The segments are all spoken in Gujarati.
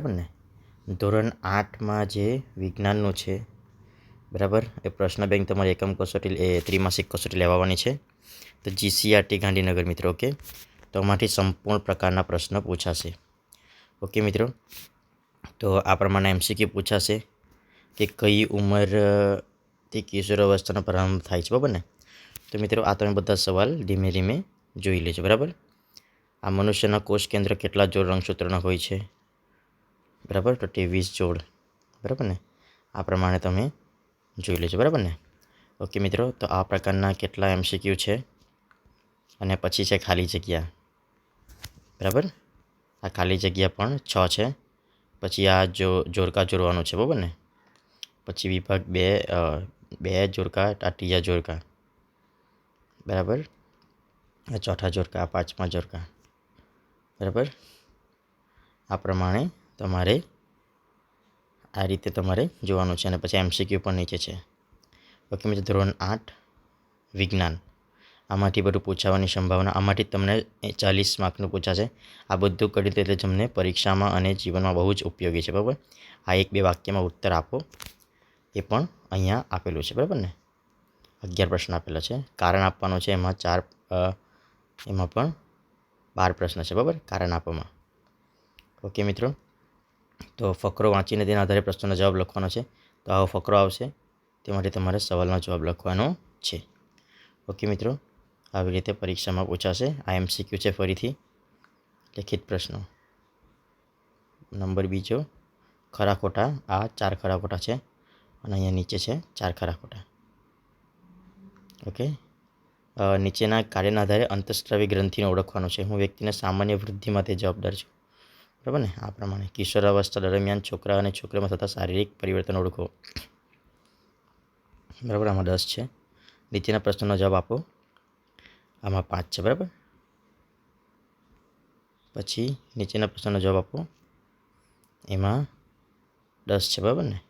બરાબર ને? ધોરણ આઠમાં જે વિજ્ઞાનનું છે, બરાબર? એ પ્રશ્ન બેંક તમારી એકમ કસોટી, એ ત્રિમાસિક કસોટી લેવાની છે. તો જીસીઆરટી ગાંધીનગર મિત્રો, ઓકે? તો આમાંથી સંપૂર્ણ પ્રકારના પ્રશ્ન પૂછાશે. ઓકે મિત્રો? તો આ પ્રમાણે એમસીક્યુ પૂછાશે કે કઈ ઉંમરથી કિશોર અવસ્થાનો પ્રારંભ થાય છે, બરાબર ને? તો મિત્રો, આ તમે બધા સવાલ ધીમે ધીમે જોઈ લેજો, બરાબર? આ મનુષ્યના કોષ કેન્દ્ર કેટલા જોડ રંગસૂત્રના હોય છે? બરાબર? તો ત્રેવીસ જોડ. બરાબર ને? આ પ્રમાણે તમે જોઈ લેજો, બરાબર ને? ઓકે મિત્રો, તો આ પ્રકારના કેટલા એમસીક્યુ છે? અને પછી છે ખાલી જગ્યા. બરાબર? આ ખાલી જગ્યા પણ છ છે. પછી આ જો જોરકા જોડવાનું છે, બરાબર ને? પછી વિભાગ બે બે જોરકા આ ત્રીજા જોરકા બરાબર? આ ચોથા જોરકા આ પાંચમા જોરકા બરાબર? આ પ્રમાણે તમારે આ રીતે તમારે જોવાનું છે અને પછી એમસીક્યુ પણ નીચે છે. ઓકે મિત્રો, ધોરણ આઠ, વિજ્ઞાન. આમાંથી બધું પૂછાવાની સંભાવના, આમાંથી તમને ચાલીસ માર્કનું પૂછાશે. આ બધું કરી દે એટલે તમને પરીક્ષામાં અને જીવનમાં બહુ જ ઉપયોગી છે, બરાબર? આ એક બે વાક્યમાં ઉત્તર આપો. એ પણ અહીંયા આપેલું છે, બરાબર ને? અગિયાર પ્રશ્ન આપેલા છે. કારણ આપવાનું છે, એમાં ચાર એમાં પણ બાર પ્રશ્ન છે, બરાબર? કારણ આપવામાં. ઓકે મિત્રો તો ફકરો વાંચીને તેના આધારે પ્રશ્નનો જવાબ લખવાનો છે. તો આવો ફકરો આવશે. તે માટે તમારે સવાલનો જવાબ લખવાનો છે. ઓકે મિત્રો, આવી રીતે પરીક્ષામાં પૂછાશે. આ એમસીક્યુ છે ફરીથી. લેખિત પ્રશ્નો. નંબર બીજો, ખરા ખોટા. આ ચાર ખરા ખોટા છે. અને અહીંયા નીચે છે ચાર ખરા ખોટા. ઓકે? નીચેના કાર્યના આધારે અંતસ્ત્રાવી ગ્રંથિને ઓળખવાનો છે. હું વ્યક્તિને સામાન્ય વૃદ્ધિ માટે જવાબદાર છું. બરાબર ને? આ પ્રમાણે કિશોર અવસ્થા દરમિયાન છોકરા અને છોકરીમાં થતા શારીરિક પરિવર્તન ઓળખો. બરાબર, આમાં દસ છે. નીચેના પ્રશ્નનો જવાબ આપો. આમાં પાંચ છે, બરાબર? પછી નીચેના પ્રશ્નનો જવાબ આપો. એમાં દસ છે, બરાબર ને?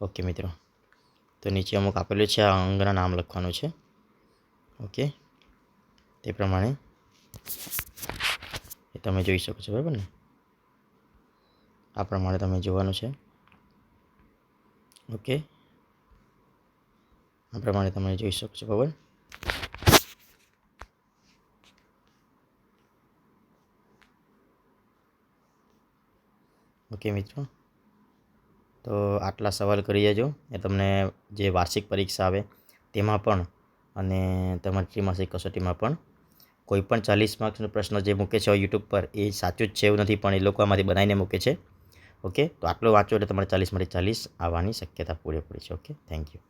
ઓકે, મિત્રો. તો નીચે અમુક આપેલું છે, આ અંગના નામ લખવાનું છે. ઓકે? તે પ્રમાણે એ તમે જોઈ શકો છો, બરાબર ને? આ પ્રમાણે તમે જોવાનું છે. ઓકે. આ પ્રમાણે તમે જોઈ શકશો, બરાબર? ઓકે, મિત્રો. તો આટલા સવાલ કરી જજો એ તમને જે વાર્ષિક પરીક્ષા આવે તેમાં પણ અને તમારી ત્રિમાસિક કસોટીમાં પણ કોઈ પણ ચાલીસ માર્ક્સનો પ્રશ્ન જે મૂકે છે યુટ્યુબ પર, એ સાચું જ છે એવું નથી, પણ એ લોકો આમાંથી બનાવીને મૂકે છે. ઓકે? તો આટલો વાંચો એટલે તમારે ચાલીસમાંથી ચાલીસ આવવાની શક્યતા પૂરેપૂરી છે. ઓકે? Thank you